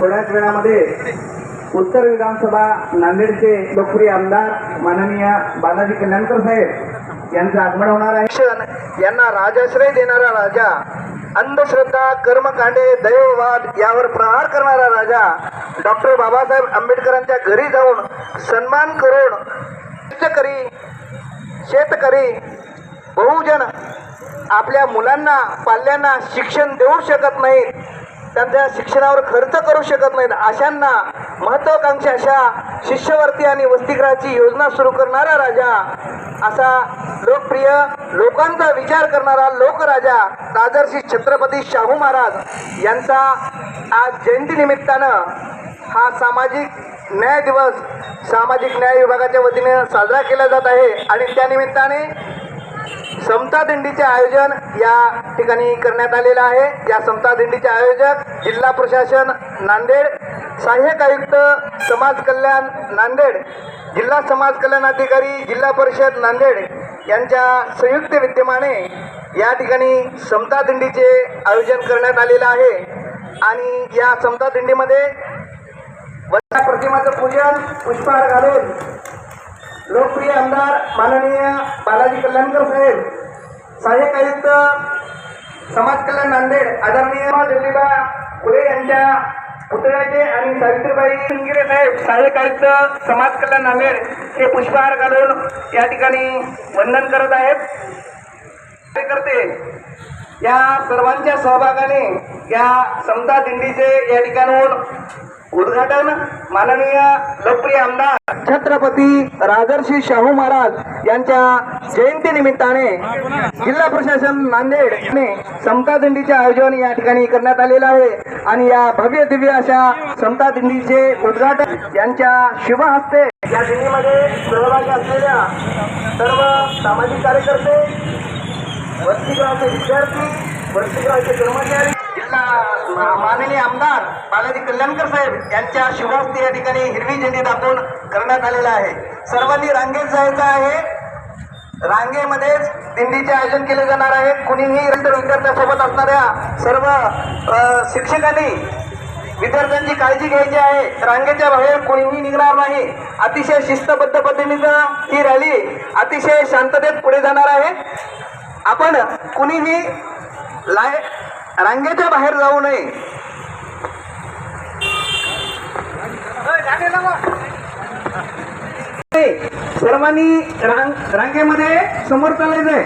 थोड्याच वेळामध्ये उत्तर विधानसभा नांदेडचे लोकप्रिय आमदार माननीय बालाजी कल्याणकर साहेब यांचं आगमन होणार आहे. यांना राजाश्रय देणारा राजा अंधश्रद्धा कर्मकांडे दैववाद यावर प्रहार करणारा राजा डॉक्टर बाबासाहेब आंबेडकरांच्या घरी जाऊन सन्मान करून शेतकरी शेतकरी बहुजन आपल्या मुलांना पाल्यांना शिक्षण देऊ शकत नाहीत. त्यांच्या शिक्षणावर खर्च करू शकत नाहीत. अशांना महत्वाकांक्षी अशा शिष्यवृत्ती आणि वसतिगृहाची योजना सुरू करणारा राजा असा लोकप्रिय लोकांचा विचार करणारा लोकराजा राजर्षी छत्रपती शाहू महाराज यांचा आज जयंतीनिमित्तानं हा सामाजिक न्याय दिवस सामाजिक न्याय विभागाच्या वतीने साजरा केला जात आहे. आणि त्यानिमित्ताने समता दिंडीचे आयोजन या ठिकाणी करण्यात आलेलं आहे. या समता दिंडीचे आयोजक जिल्हा प्रशासन नांदेड सहाय्यक आयुक्त समाज कल्याण नांदेड जिल्हा समाज कल्याण अधिकारी जिल्हा परिषद नांदेड यांच्या संयुक्त विद्यमाने या ठिकाणी समता दिंडीचे आयोजन करण्यात आलेलं आहे. आणि या समता दिंडीमध्ये वजा प्रतिमाचं पूजन पुष्पहार घालून लोकप्रिय आमदार माननीय बालाजी कल्याणकर साहेब सहाय्यक आयुक्त समाज कल्याण नांदेड आदरणीय ज्योतिबा फुले यांच्या पुतळ्याचे आणि सावित्रीबाई सिंगिरे साहेब सहाय्यक आयुक्त समाज कल्याण नांदेड हे पुष्पहार घालून या ठिकाणी वंदन करत आहेत. कार्यकर्ते या सर्वांच्या सहभागाने या समता दिंडीचे या ठिकाणाहून उद्घाटन माननीय लोकप्रिय आमदार छत्रपती राजर्षी शाहू महाराज यांच्या जयंती निमित्ताने जिल्हा प्रशासन नांदेड समता दिंडीचे आयोजन या ठिकाणी करण्यात आलेलं आहे. आणि या भव्य दिव्य अशा समता दिंडीचे उद्घाटन यांच्या शुभ हस्ते या दिंडीमध्ये सहभागी असलेल्या सर्व सामाजिक कार्यकर्ते वसतिगृहाचे विद्यार्थी वसतिगृहाचे कर्मचारी माननीय आमदार बालाजी कल्याणकर साहेब यांच्या शुभहस्ते या ठिकाणी हिरवी झेंडी दाखवून करण्यात आलेला आहे. सर्वांनी रांगेत जायचं आहे. रांगेमध्येच दिंडीचे आयोजन केले जाणार आहे. कुणीही इतर विद्यार्थ्यांसोबत असणाऱ्या सर्व शिक्षकांनी विद्यार्थ्यांची काळजी घ्यायची आहे. रांगेच्या बाहेर कोणीही निघणार नाही. अतिशय शिस्तबद्ध पद्धतीनं ही रॅली अतिशय शांततेत पुढे जाणार आहे. आपण कुणीही लाय रांगेच्या बाहेर जाऊ नये. सर्वांनी रांग रांगेमध्ये समोर चालायचंय.